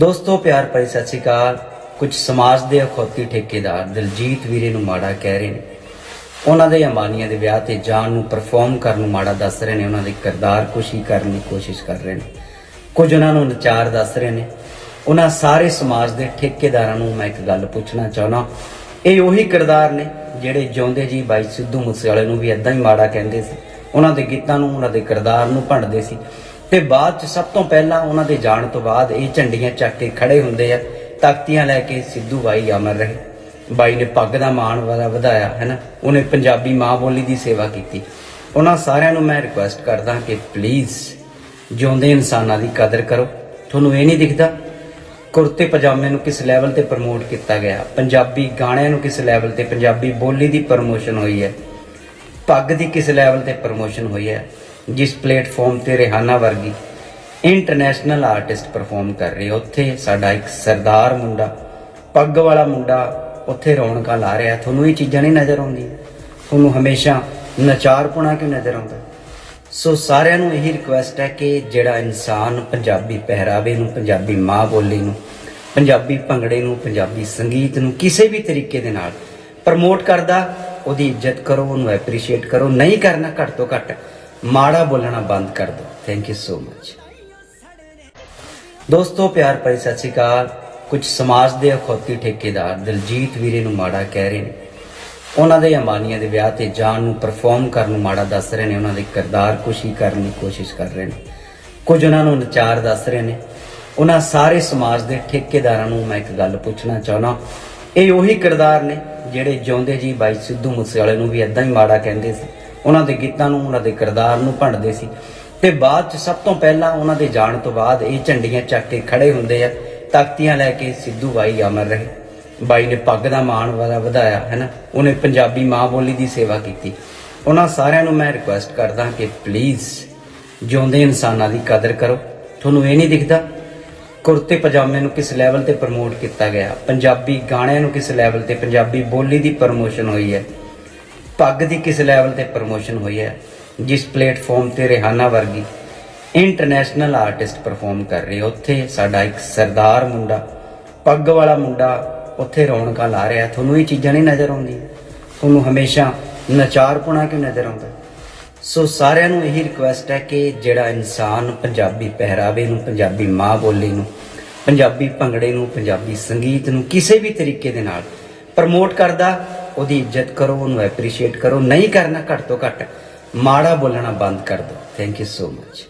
ਦੋਸਤੋ, ਪਿਆਰ ਭਰੀ ਸਤਿ ਸ਼੍ਰੀ ਅਕਾਲ। ਕੁਝ ਸਮਾਜ ਦੇ ਅਖੌਤੀ ਠੇਕੇਦਾਰ ਦਿਲਜੀਤ ਵੀਰੇ ਨੂੰ ਮਾੜਾ ਕਹਿ ਰਹੇ ਨੇ। ਉਹਨਾਂ ਦੇ ਅੰਬਾਨੀਆਂ ਦੇ ਵਿਆਹ ਤੇ ਜਾਣ ਨੂੰ ਪਰਫਾਰਮ ਕਰਨ ਨੂੰ ਮਾੜਾ ਦੱਸ ਰਹੇ ਨੇ। ਉਹਨਾਂ ਦੇ ਕਿਰਦਾਰ ਕੁਸ਼ੀ ਕਰਨ ਦੀ ਕੋਸ਼ਿਸ਼ ਕਰ ਰਹੇ ਨੇ। ਕੁਝ ਉਹਨਾਂ ਨੂੰ ਨਚਾਰ ਦੱਸ ਰਹੇ ਨੇ। ਉਹਨਾਂ ਸਾਰੇ ਸਮਾਜ ਦੇ ਠੇਕੇਦਾਰਾਂ ਨੂੰ ਮੈਂ ਇੱਕ ਗੱਲ ਪੁੱਛਣਾ ਚਾਹਣਾ ਇਹ ਉਹੀ ਕਿਰਦਾਰ ਨੇ ਜਿਹੜੇ ਜਿਉਂਦੇ ਜੀ ਬਾਈ ਸਿੱਧੂ ਮੂਸੇਵਾਲੇ ਨੂੰ ਵੀ ਇਦਾਂ ਹੀ ਮਾੜਾ ਕਹਿੰਦੇ ਸੀ। ਉਹਨਾਂ ਦੇ ਗੀਤਾਂ ਨੂੰ, ਉਹਨਾਂ ਦੇ ਕਿਰਦਾਰ ਨੂੰ ਭੰਡਦੇ ਸੀ। ਤੇ ਬਾਅਦ ਚ ਸਭ ਤੋਂ ਪਹਿਲਾਂ ਉਹਨਾਂ ਦੇ ਜਾਣ ਤੋਂ ਬਾਅਦ ਇਹ ਝੰਡੀਆਂ ਚੱਕ ਕੇ ਖੜੇ ਹੁੰਦੇ ਆ ਤਖਤੀਆਂ ਲੈ ਕੇ ਸਿੱਧੂ ਬਾਈ ਅਮਰ ਰਹੇ। ਬਾਈ ਨੇ ਪੱਗ ਦਾ ਮਾਣ ਵਾਲਾ ਵਧਾਇਆ ਹੈਨਾ ਉਹਨੇ ਪੰਜਾਬੀ ਮਾਂ ਬੋਲੀ ਦੀ ਸੇਵਾ ਕੀਤੀ। ਉਹਨਾਂ ਸਾਰਿਆਂ ਨੂੰ ਮੈਂ ਰਿਕੁਐਸਟ ਕਰਦਾ ਕਿ ਪਲੀਜ਼ ਜਿਉਂਦੇ ਇਨਸਾਨਾਂ ਦੀ ਕਦਰ ਕਰੋ। ਤੁਹਾਨੂੰ ਇਹ ਨਹੀਂ ਦਿਖਦਾ ਕੁਰਤੇ ਪਜਾਮੇ ਨੂੰ ਕਿਸ ਲੈਵਲ ਤੇ ਪ੍ਰਮੋਟ ਕੀਤਾ ਗਿਆ। ਪੰਜਾਬੀ ਗਾਣਿਆਂ ਨੂੰ ਕਿਸ ਲੈਵਲ ਤੇ ਪੰਜਾਬੀ ਬੋਲੀ ਦੀ ਪ੍ਰਮੋਸ਼ਨ ਹੋਈ ਹੈ। ਪੱਗ ਦੀ ਕਿਸ ਲੈਵਲ ਤੇ ਪ੍ਰਮੋਸ਼ਨ ਹੋਈ ਹੈ। ਜਿਸ ਪਲੇਟਫਾਰਮ ਤੇ ਰਿਹਾਨਾ ਵਰਗੀ ਇੰਟਰਨੈਸ਼ਨਲ ਆਰਟਿਸਟ ਪਰਫਾਰਮ ਕਰ ਰਹੇ ਉੱਥੇ ਸਾਡਾ ਇੱਕ ਸਰਦਾਰ ਮੁੰਡਾ, ਪੱਗ ਵਾਲਾ ਮੁੰਡਾ ਉੱਥੇ ਰੌਣਕਾਂ ਲਾ ਰਿਹਾ ਤੁਹਾਨੂੰ ਇਹ ਚੀਜ਼ਾਂ ਨਹੀਂ ਨਜ਼ਰ ਆਉਂਦੀਆਂ। ਤੁਹਾਨੂੰ ਹਮੇਸ਼ਾ ਨਚਾਰਪੁਣਾ ਕਿਉਂ ਨਜ਼ਰ ਆਉਂਦਾ? ਸੋ ਸਾਰਿਆਂ ਨੂੰ ਇਹੀ ਰਿਕੁਐਸਟ ਹੈ ਕਿ ਜਿਹੜਾ ਇਨਸਾਨ ਪੰਜਾਬੀ ਪਹਿਰਾਵੇ ਨੂੰ, ਪੰਜਾਬੀ ਮਾਂ ਬੋਲੀ ਨੂੰ, ਪੰਜਾਬੀ ਭੰਗੜੇ ਨੂੰ, ਪੰਜਾਬੀ ਸੰਗੀਤ ਨੂੰ ਕਿਸੇ ਵੀ ਤਰੀਕੇ ਦੇ ਨਾਲ ਪ੍ਰਮੋਟ ਕਰਦਾ, ਉਹਦੀ ਇੱਜ਼ਤ ਕਰੋ, ਉਹਨੂੰ ਐਪਰੀਸ਼ੀਏਟ ਕਰੋ। ਨਹੀਂ ਕਰਨਾ ਘੱਟ ਤੋਂ ਘੱਟ ਮਾੜਾ ਬੋਲਣਾ ਬੰਦ ਕਰ ਦਿਓ ਥੈਂਕ ਯੂ ਸੋ ਮਚ ਦੋਸਤੋ, ਪਿਆਰ ਭਰੀ ਸਤਿ ਸ਼੍ਰੀ ਅਕਾਲ। ਕੁਝ ਸਮਾਜ ਦੇ ਅਖੌਤੀ ਠੇਕੇਦਾਰ ਦਿਲਜੀਤ ਵੀਰੇ ਨੂੰ ਮਾੜਾ ਕਹਿ ਰਹੇ ਨੇ। ਉਹਨਾਂ ਦੇ ਅੰਬਾਨੀਆਂ ਦੇ ਵਿਆਹ ਤੇ ਜਾਣ ਨੂੰ ਪਰਫਾਰਮ ਕਰਨ ਨੂੰ ਮਾੜਾ ਦੱਸ ਰਹੇ ਨੇ। ਉਹਨਾਂ ਦੇ ਕਿਰਦਾਰ ਕੁਸ਼ੀ ਕਰਨ ਦੀ ਕੋਸ਼ਿਸ਼ ਕਰ ਰਹੇ ਨੇ। ਕੁਝ ਉਹਨਾਂ ਨੂੰ ਨਚਾਰ ਦੱਸ ਰਹੇ ਨੇ। ਉਹਨਾਂ ਸਾਰੇ ਸਮਾਜ ਦੇ ਠੇਕੇਦਾਰਾਂ ਨੂੰ ਮੈਂ ਇੱਕ ਗੱਲ ਪੁੱਛਣਾ ਚਾਹਣਾ ਇਹ ਉਹੀ ਕਿਰਦਾਰ ਨੇ ਜਿਹੜੇ ਜਿਉਂਦੇ ਜੀ ਬਾਈ ਸਿੱਧੂ ਮੂਸੇਵਾਲੇ ਨੂੰ ਵੀ ਇਦਾਂ ਹੀ ਮਾੜਾ ਕਹਿੰਦੇ ਸੀ। ਉਹਨਾਂ ਦੇ ਗੀਤਾਂ ਨੂੰ, ਉਹਨਾਂ ਦੇ ਕਿਰਦਾਰ ਨੂੰ ਭੰਡਦੇ ਸੀ। ਤੇ ਬਾਅਦ ਚ ਸਭ ਤੋਂ ਪਹਿਲਾਂ ਉਹਨਾਂ ਦੇ ਜਾਣ ਤੋਂ ਬਾਅਦ ਇਹ ਝੰਡੀਆਂ ਚੱਕ ਕੇ ਖੜੇ ਹੁੰਦੇ ਆ ਤਖਤੀਆਂ ਲੈ ਕੇ ਸਿੱਧੂ ਬਾਈ ਅਮਰ ਰਹੇ। ਬਾਈ ਨੇ ਪੱਗ ਦਾ ਮਾਣ ਵਾਲਾ ਵਧਾਇਆ ਹੈਨਾ ਉਹਨੇ ਪੰਜਾਬੀ ਮਾਂ ਬੋਲੀ ਦੀ ਸੇਵਾ ਕੀਤੀ। ਉਹਨਾਂ ਸਾਰਿਆਂ ਨੂੰ ਮੈਂ ਰਿਕੁਐਸਟ ਕਰਦਾ ਕਿ ਪਲੀਜ਼ ਜਿਉਂਦੇ ਇਨਸਾਨਾਂ ਦੀ ਕਦਰ ਕਰੋ। ਤੁਹਾਨੂੰ ਇਹ ਨਹੀਂ ਦਿਖਦਾ ਕੁਰਤੇ ਪਜਾਮੇ ਨੂੰ ਕਿਸ ਲੈਵਲ ਤੇ ਪ੍ਰਮੋਟ ਕੀਤਾ ਗਿਆ, ਪੰਜਾਬੀ ਗਾਣਿਆਂ ਨੂੰ ਕਿਸ ਲੈਵਲ ਤੇ ਪੰਜਾਬੀ ਬੋਲੀ ਦੀ ਪ੍ਰਮੋਸ਼ਨ ਹੋਈ ਹੈ। ਪੱਗ ਦੀ ਕਿਸ ਲੈਵਲ ਤੇ ਪ੍ਰਮੋਸ਼ਨ ਹੋਈ ਹੈ, ਜਿਸ ਪਲੇਟਫਾਰਮ ਤੇ ਰਿਹਾਨਾ ਵਰਗੀ ਇੰਟਰਨੈਸ਼ਨਲ ਆਰਟਿਸਟ ਪਰਫਾਰਮ ਕਰ ਰਹੀ ਉੱਥੇ ਸਾਡਾ ਇੱਕ ਸਰਦਾਰ ਮੁੰਡਾ, ਪੱਗ ਵਾਲਾ ਮੁੰਡਾ ਉੱਥੇ ਰੌਣਕਾਂ ਲਾ ਰਿਹਾ ਤੁਹਾਨੂੰ ਇਹ ਚੀਜ਼ਾਂ ਨਹੀਂ ਨਜ਼ਰ ਆਉਂਦੀਆਂ। ਤੁਹਾਨੂੰ ਹਮੇਸ਼ਾ ਨਚਾਰਪੁਣਾ ਕਿਉਂ ਨਜ਼ਰ ਆਉਂਦਾ? ਸੋ ਸਾਰਿਆਂ ਨੂੰ ਇਹੀ ਰਿਕੁਐਸਟ ਹੈ ਕਿ ਜਿਹੜਾ ਇਨਸਾਨ ਪੰਜਾਬੀ ਪਹਿਰਾਵੇ ਨੂੰ, ਪੰਜਾਬੀ ਮਾਂ ਬੋਲੀ ਨੂੰ, ਪੰਜਾਬੀ ਭੰਗੜੇ ਨੂੰ, ਪੰਜਾਬੀ ਸੰਗੀਤ ਨੂੰ ਕਿਸੇ ਵੀ ਤਰੀਕੇ ਦੇ ਨਾਲ ਪ੍ਰਮੋਟ ਕਰਦਾ ਉਹਦੀ ਇੱਜ਼ਤ ਕਰੋ, ਉਹਨੂੰ ਐਪਰੀਸ਼ੀਏਟ ਕਰੋ। ਨਹੀਂ ਕਰਨਾ ਘੱਟ ਤੋਂ ਘੱਟ ਮਾੜਾ ਬੋਲਣਾ ਬੰਦ ਕਰ ਦਿਓ। Thank you so much